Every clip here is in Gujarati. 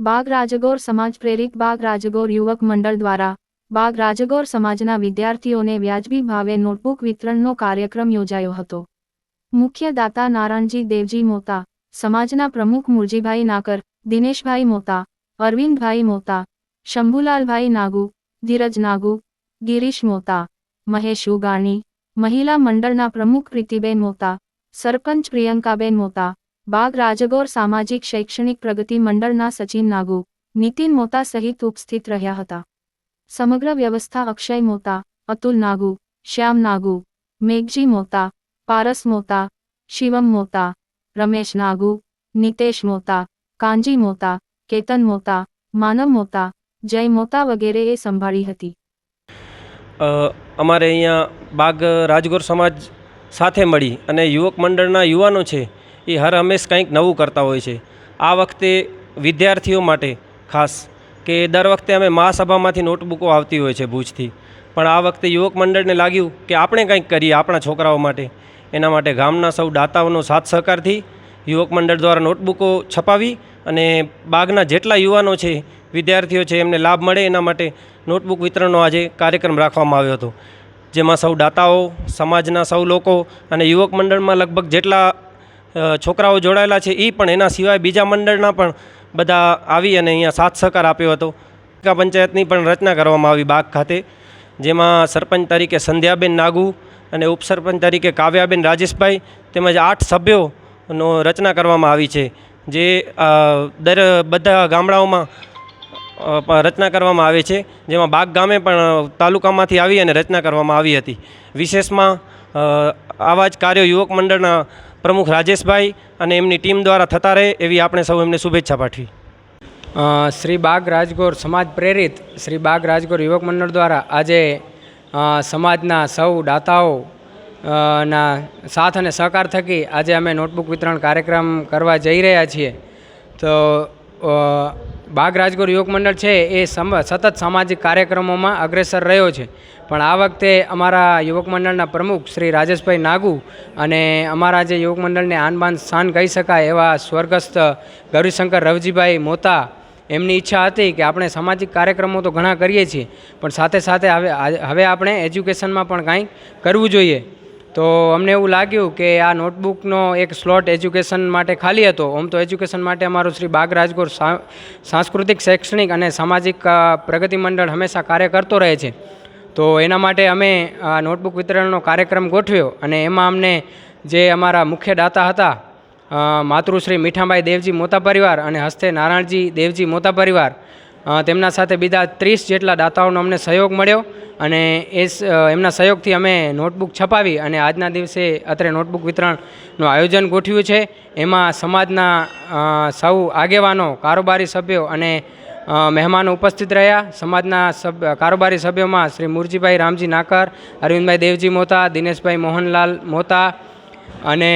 બાગ રાજગોર સમાજ પ્રેરિત બાગ રાજગોર યુવક મંડળ દ્વારા બાગ રાજગોર સમાજના વિદ્યાર્થીઓને વ્યાજબી ભાવે નોટબુક વિતરણનો કાર્યક્રમ યોજાયો હતો. મુખ્ય દાતા નારાયણજી દેવજી મોતા, સમાજના પ્રમુખ મુરજીભાઈ નાકર, દિનેશભાઈ મોતા, અરવિંદભાઈ મોતા, શંભુલાલભાઈ નાગુ, ધીરજ નાગુ, ગિરીશ મોતા, મહેશ ઉગાણી, મહિલા મંડળના પ્રમુખ પ્રીતિબેન મોતા, સરપંચ પ્રિયંકાબેન મોતા બાગ રાજગોર સામાજિક શૈક્ષણિક પ્રગતિ મંડળના સચિન નાગુ, નીતિન મોતા સહિત ઉપસ્થિત રહ્યા હતા. સમગ્ર વ્યવસ્થા અક્ષય મોતા, અતુલ નાગુ, શ્યામ નાગુ, મેઘજી મોતા, પારસ મોતા, શિવમ મોતા, રમેશ નાગુ, નિતેશ મોતા કાંજી મોતા, કેતન મોતા, માનવ મોતા, જય મોતા વગેરેએ સંભાળી હતી. અમારે અહીંયા બાગ રાજગોર સમાજ સાથે મળી અને યુવક મંડળના યુવાનો છે એ હર હંમેશ કંઈક નવું કરતા હોય છે. આ વખતે વિદ્યાર્થીઓ માટે ખાસ કે દર વખતે અમે મહાસભામાંથી નોટબુકો આવતી હોય છે ભુજથી. પણ આ વખતે યુવક મંડળને લાગ્યું કે આપણે કંઈક કરીએ આપણા છોકરાઓ માટે. એના માટે ગામના સૌ દાતાઓનો સાથ સહકારથી યુવક મંડળ દ્વારા નોટબુકો છપાવી અને બાગના જેટલા યુવાનો છે, વિદ્યાર્થીઓ છે, એમને લાભ મળે એના માટે નોટબુક વિતરણનો આજે કાર્યક્રમ રાખવામાં આવ્યો હતો. જેમાં સૌ દાતાઓ, સમાજના સૌ લોકો અને યુવક મંડળમાં લગભગ જેટલા છોકરાઓ જોડાયેલા છે એ પણ, એના સિવાય બીજા મંડળના પણ બધા આવી અને અહીંયા સાથ સહકાર આપ્યો હતો. પાલિકા પંચાયતની પણ રચના કરવામાં આવી બાગ ખાતે, જેમાં સરપંચ તરીકે સંધ્યાબેન નાગુ અને ઉપસરપંચ તરીકે કાવ્યાબેન રાજેશભાઈ તેમજ આઠ સભ્યોનો રચના કરવામાં આવી છે, જે દર, બધા ગામડાઓમાં રચના કરવામાં આવે છે, જેમાં બાગ ગામે પણ તાલુકામાંથી આવી અને રચના કરવામાં આવી હતી. વિશેષમાં આવા જ કાર્યો યુવક મંડળના પ્રમુખ રાજેશભાઈ અને એમની ટીમ દ્વારા થતા રહે એવી આપણે સૌ એમને શુભેચ્છા પાઠવી. શ્રી બાગ રાજગોર સમાજ પ્રેરિત શ્રી બાગ રાજગોર યુવક મંડળ દ્વારા આજે સમાજના સૌ દાતાઓ ના સાથ અને સહકાર થકી આજે અમે નોટબુક વિતરણ કાર્યક્રમ કરવા જઈ રહ્યા છીએ. તો બાગ રાજગોર યુવક મંડળ છે એ સમ, સતત સામાજિક કાર્યક્રમોમાં અગ્રેસર રહ્યો છે. પણ આ વખતે અમારા યુવક મંડળના પ્રમુખ શ્રી રાજેશભાઈ નાગુ અને અમારા જે યુવક મંડળને આનબાન સ્થાન કહી શકાય એવા સ્વર્ગસ્થ ગૌરીશંકર રવજીભાઈ મોતા, એમની ઈચ્છા હતી કે આપણે સામાજિક કાર્યક્રમો તો ઘણા કરીએ છીએ, પણ સાથે સાથે હવે હવે આપણે એજ્યુકેશનમાં પણ કાંઈક કરવું જોઈએ. તો અમને એવું લાગ્યું કે આ નોટબુકનો એક સ્લોટ એજ્યુકેશન માટે ખાલી હતો. આમ તો એજ્યુકેશન માટે અમારું શ્રી બાગ રાજગોર સાંસ્કૃતિક, શૈક્ષણિક અને સામાજિક પ્રગતિ મંડળ હંમેશા કાર્ય કરતો રહે છે. તો એના માટે અમે આ નોટબુક વિતરણનો કાર્યક્રમ ગોઠવ્યો અને એમાં અમને જે અમારા મુખ્ય દાતા હતા માતૃશ્રી મીઠાબાઈ દેવજી મોતા પરિવાર અને હસ્તે નારાયણજી દેવજી મોતા પરિવાર તેમના સાથે બીજા ત્રીસ જેટલા દાતાઓનો અમને સહયોગ મળ્યો અને એ એમના સહયોગથી અમે નોટબુક છપાવી અને આજના દિવસે અત્રે નોટબુક વિતરણનું આયોજન ગોઠવ્યું છે. એમાં સમાજના સૌ આગેવાનો, કારોબારી સભ્યો અને મહેમાનો ઉપસ્થિત રહ્યા. સમાજના સભ્ય, કારોબારી સભ્યોમાં શ્રી મુરજીભાઈ રામજી નાકર, અરવિંદભાઈ દેવજી મોતા, દિનેશભાઈ મોહનલાલ મોતા અને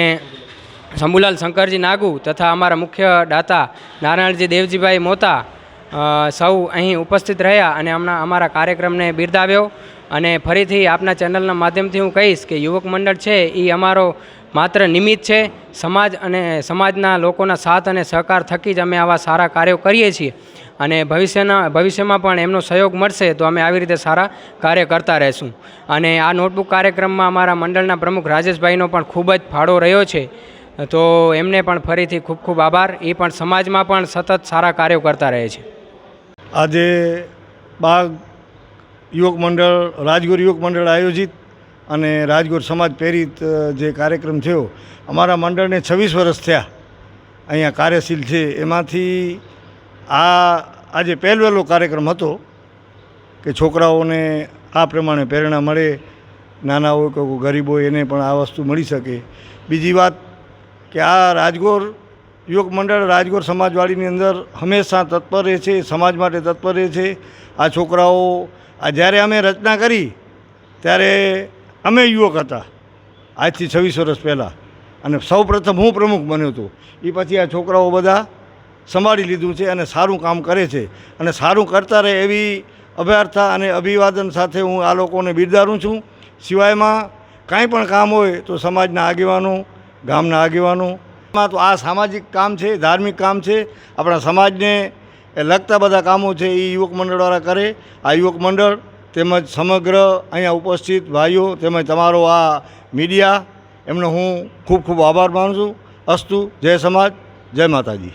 શંભુલાલ શંકરજી નાગુ તથા અમારા મુખ્ય દાતા નારાયણજી દેવજીભાઈ મોતા સૌ અહીં ઉપસ્થિત રહ્યા અને હમણાં અમારા કાર્યક્રમને બિરદાવ્યો અને ફરીથી આપના ચેનલના માધ્યમથી હું કહીશ કે યુવક મંડળ છે એ અમારો માત્ર નિમિત્ત છે. સમાજ અને સમાજના લોકોના સાથ અને સહકાર થકી જ અમે આવા સારા કાર્યો કરીએ છીએ. અને ભવિષ્યના, ભવિષ્યમાં પણ એમનો સહયોગ મળશે તો અમે આવી રીતે સારા કાર્ય કરતા રહેશું. અને આ નોટબુક કાર્યક્રમમાં અમારા મંડળના પ્રમુખ રાજેશભાઈનો પણ ખૂબ જ ફાળો રહ્યો છે. તો એમને પણ ફરીથી ખૂબ ખૂબ આભાર. એ પણ સમાજમાં પણ સતત સારા કાર્યો કરતા રહે છે. આજે બાગ યુવક મંડળ, રાજગોર યુવક મંડળ આયોજિત અને રાજગોર સમાજ પ્રેરિત જે કાર્યક્રમ થયો, અમારા મંડળને છવ્વીસ વર્ષ થયા અહીંયા કાર્યશીલ છે. એમાંથી આ આજે પહેલવેલો કાર્યક્રમ હતો કે છોકરાઓને આ પ્રમાણે પ્રેરણા મળે નાના હોય કે ગરીબ હોય એને પણ આ વસ્તુ મળી શકે. બીજી વાત કે આ રાજગોર યુવક મંડળ રાજગોર સમાજવાડીની અંદર હંમેશા તત્પર રહે છે, સમાજ માટે તત્પર રહે છે. આ છોકરાઓ, આ જ્યારે અમે રચના કરી, ત્યારે અમે યુવક હતા. આજથી છવ્વીસ વર્ષ પહેલાં. અને સૌ પ્રથમ હું પ્રમુખ બન્યો હતો. એ પછી આ છોકરાઓ બધા સંભાળી લીધું છે અને સારું કામ કરે છે. અને સારું કરતા રહે એવી અભ્યર્થા અને અભિવાદન સાથે હું આ લોકોને બિરદારું છું. સિવાયમાં કાંઈ પણ કામ હોય તો સમાજના આગેવાનો, ગામના આગેવાનો તો આ સામાજિક કામ છે, ધાર્મિક કામ છે. આપણા સમાજને લગતા બધા કામો છે એ યુવક મંડળવાળા કરે. આ યુવક મંડળ તેમજ સમગ્ર અહીંયા ઉપસ્થિત ભાઈઓ તેમજ તમારો આ મીડિયા, એમનો હું ખૂબ ખૂબ આભાર માનું છું. અસ્તુ, જય સમાજ, જય માતાજી.